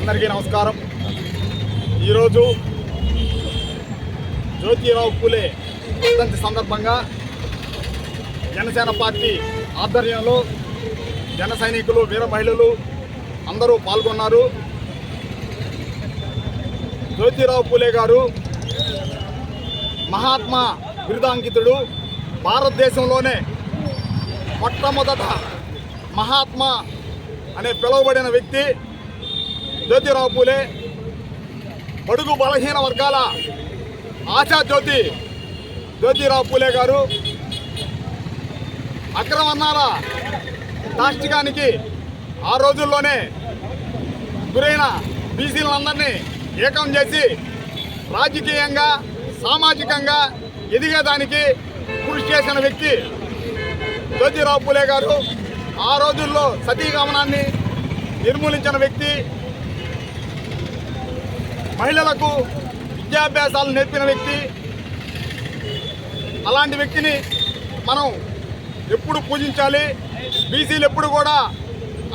అందరికీ నమస్కారం. ఈరోజు జ్యోతిరావు పూలే వర్ధంతి సందర్భంగా జనసేన పార్టీ ఆధ్వర్యంలో జన సైనికులు వీర మహిళలు అందరూ పాల్గొన్నారు. జ్యోతిరావు పూలే గారు మహాత్మా బిరుదాంకితుడు. భారతదేశంలోనే మొట్టమొదట మహాత్మా అనే పిలువబడిన వ్యక్తి జ్యోతిరావు పూలే. బడుగు బలహీన వర్గాల ఆశా జ్యోతి జ్యోతిరావు పూలే గారు. అక్రమన్నాల దాష్టికానికి ఆ రోజుల్లోనే గురైన బీసీలందరినీ ఏకం చేసి రాజకీయంగా సామాజికంగా ఎదిగేదానికి కృషి చేసిన వ్యక్తి జ్యోతిరావు పూలే గారు ఆ రోజుల్లో సతీగమనాన్ని నిర్మూలించిన వ్యక్తి మహిళలకు విద్యాభ్యాసాలు నేర్పిన వ్యక్తి. అలాంటి వ్యక్తిని మనం ఎప్పుడు పూజించాలి? బీసీలు ఎప్పుడు కూడా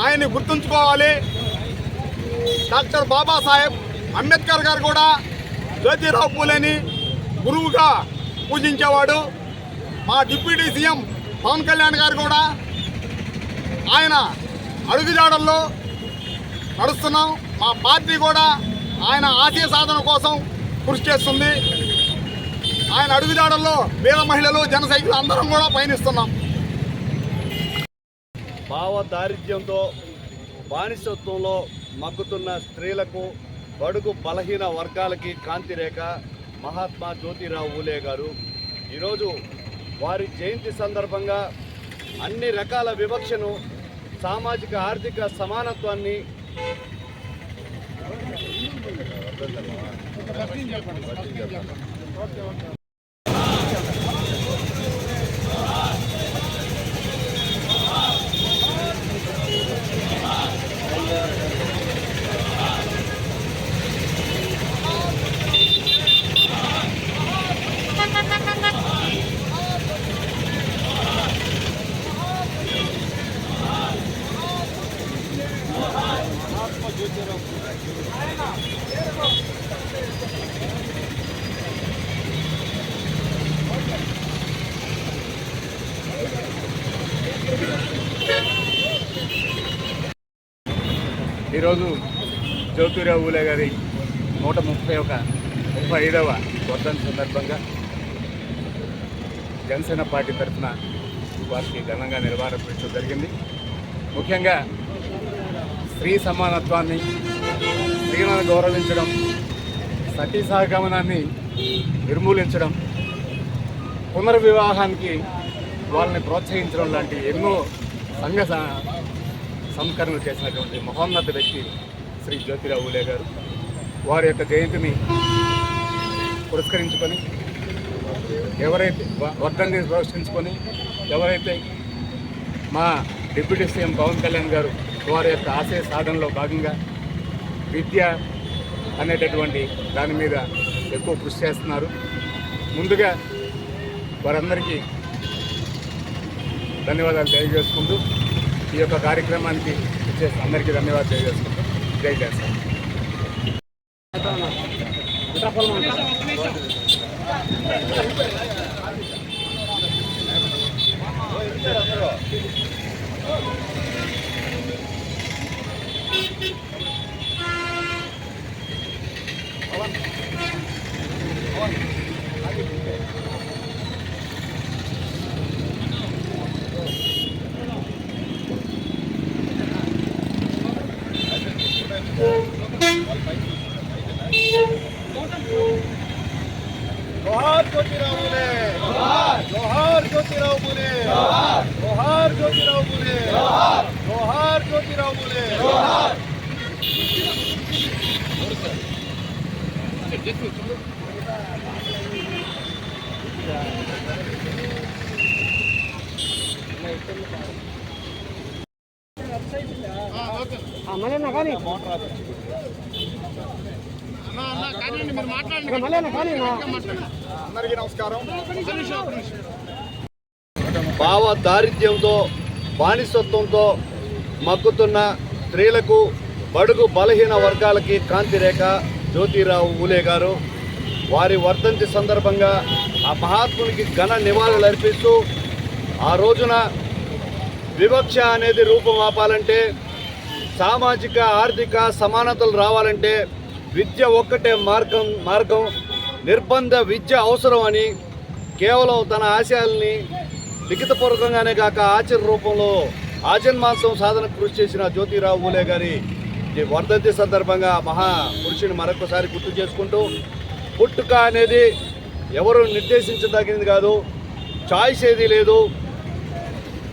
ఆయన్ని గుర్తుంచుకోవాలి. డాక్టర్ బాబాసాహెబ్ అంబేద్కర్ గారు కూడా జ్యోతిరావు పూలేని గురువుగా పూజించేవాడు. మా డిప్యూటీ సీఎం పవన్ కళ్యాణ్ గారు కూడా ఆయన అడుగుజాడల్లో నడుస్తున్నాం. మా పార్టీ కూడా ఆయన ఆశయ సాధన కోసం కృషి చేస్తుంది. ఆయన అడుగుజాడల్లో వీర మహిళలు జన సైకిల్ అందరం కూడా పయనిస్తున్నాం. భావదారిద్ర్యంతో బానిసత్వంలో మగ్గుతున్న స్త్రీలకు బడుగు బలహీన వర్గాలకి కాంతిరేఖ మహాత్మా జ్యోతిరావు ఊలే గారు. ఈరోజు వారి జయంతి సందర్భంగా అన్ని రకాల వివక్షను సామాజిక ఆర్థిక సమానత్వాన్ని ఈరోజు జ్యోతిరావు ఊలే గారి నూట ముప్పై ఒక ముప్పై ఐదవ వర్ధన్ సందర్భంగా జనసేన పార్టీ తరఫున వారికి ఘనంగా నిర్వహణ పెట్టడం జరిగింది. ముఖ్యంగా స్త్రీ సమానత్వాన్ని స్త్రీలను గౌరవించడం సతీ సహగమనాన్ని నిర్మూలించడం పునర్వివాహానికి వాళ్ళని ప్రోత్సహించడం లాంటి ఎన్నో సంఘ స- సంస్కరణలు చేసినటువంటి మహోన్నత వ్యక్తి శ్రీ జ్యోతిరావు ఉలే గారు. వారి యొక్క జయంతిని పురస్కరించుకొని ఎవరైతే వ- వర్ధంతిని పురస్కరించుకొని ఎవరైతే మా డిప్యూటీ సీఎం పవన్ కళ్యాణ్ గారు వారి యొక్క ఆశయ సాధనలో భాగంగా విద్య అనేటటువంటి దాని మీద ఎక్కువ కృషి చేస్తున్నారు. ముందుగా వారందరికీ ధన్యవాదాలు తెలియజేసుకుంటూ ఈ యొక్క కార్యక్రమానికి ఇచ్చేసి అందరికీ ధన్యవాదాలు తెలియజేసుకుంటూ జై జనసేన జోహార్ జ్యోతిరావు పూలే జోహార్ జ్యోతిరావు పూలే జోహార్ జ్యోతిరావు పూలే జోహార్ జ్యోతిరావు పూలే అందరికీ నమస్కారం. భావ దారిద్ర్యంతో బానిసత్వంతో మగ్గుతున్న స్త్రీలకు బడుగు బలహీన వర్గాలకి కాంతిరేఖ జ్యోతిరావు ఊలే గారు. వారి వర్ధంతి సందర్భంగా ఆ మహాత్మునికి ఘన నివాళులు అర్పిస్తూ ఆ రోజున వివక్ష అనేది రూపం ఆపాలంటే సామాజిక ఆర్థిక సమానతలు రావాలంటే విద్య ఒక్కటే మార్గం మార్గం నిర్బంధ విద్య అవసరం అని కేవలం తన ఆశయాల్ని లిఖితపూర్వకంగానే కాక ఆచరణ రూపంలో ఆజన్మాసం సాధన కృషి చేసిన జ్యోతిరావు పూలే గారి ఈ వర్ధంతి సందర్భంగా మహా పురుషుని మరొకసారి గుర్తు చేసుకుంటూ పుట్టుక అనేది ఎవరు నిర్దేశించదగినది కాదు చాయిస్ ఏది లేదు.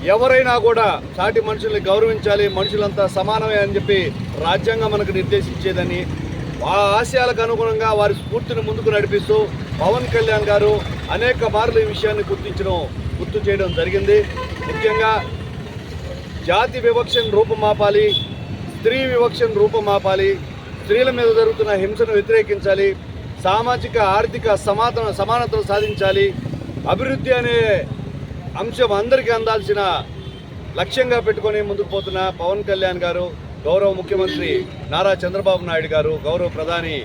ఎవరైనా కూడా సాటి మనుషుల్ని గౌరవించాలి మనుషులంతా సమానమే అని చెప్పి రాజ్యాంగం మనకు నిర్దేశించేదని ఆ ఆశయాలకు అనుగుణంగా వారి స్ఫూర్తిని ముందుకు నడిపిస్తూ పవన్ కళ్యాణ్ గారు అనేక మార్లు ఈ విషయాన్ని గుర్తించడం గుర్తు చేయడం జరిగింది. ముఖ్యంగా జాతి వివక్షను రూపమాపాలి స్త్రీ వివక్షను రూపమాపాలి స్త్రీల మీద జరుగుతున్న హింసను వ్యతిరేకించాలి సామాజిక ఆర్థిక సమాతన సమానతను సాధించాలి. అభివృద్ధి అనే అంశం అందరికీ అందాల్సిన లక్ష్యంగా పెట్టుకొని ముందుకు పోతున్న పవన్ కళ్యాణ్ గారు గౌరవ ముఖ్యమంత్రి నారా చంద్రబాబు నాయుడు గారు గౌరవ ప్రధాని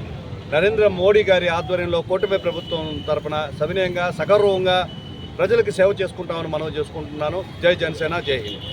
నరేంద్ర మోడీ గారి ఆధ్వర్యంలో కూటమి ప్రభుత్వం తరపున సవినయంగా సగౌరవంగా ప్రజలకు సేవ చేసుకుంటామని మనం చేసుకుంటున్నాను. జై జనసేన జై హింద్.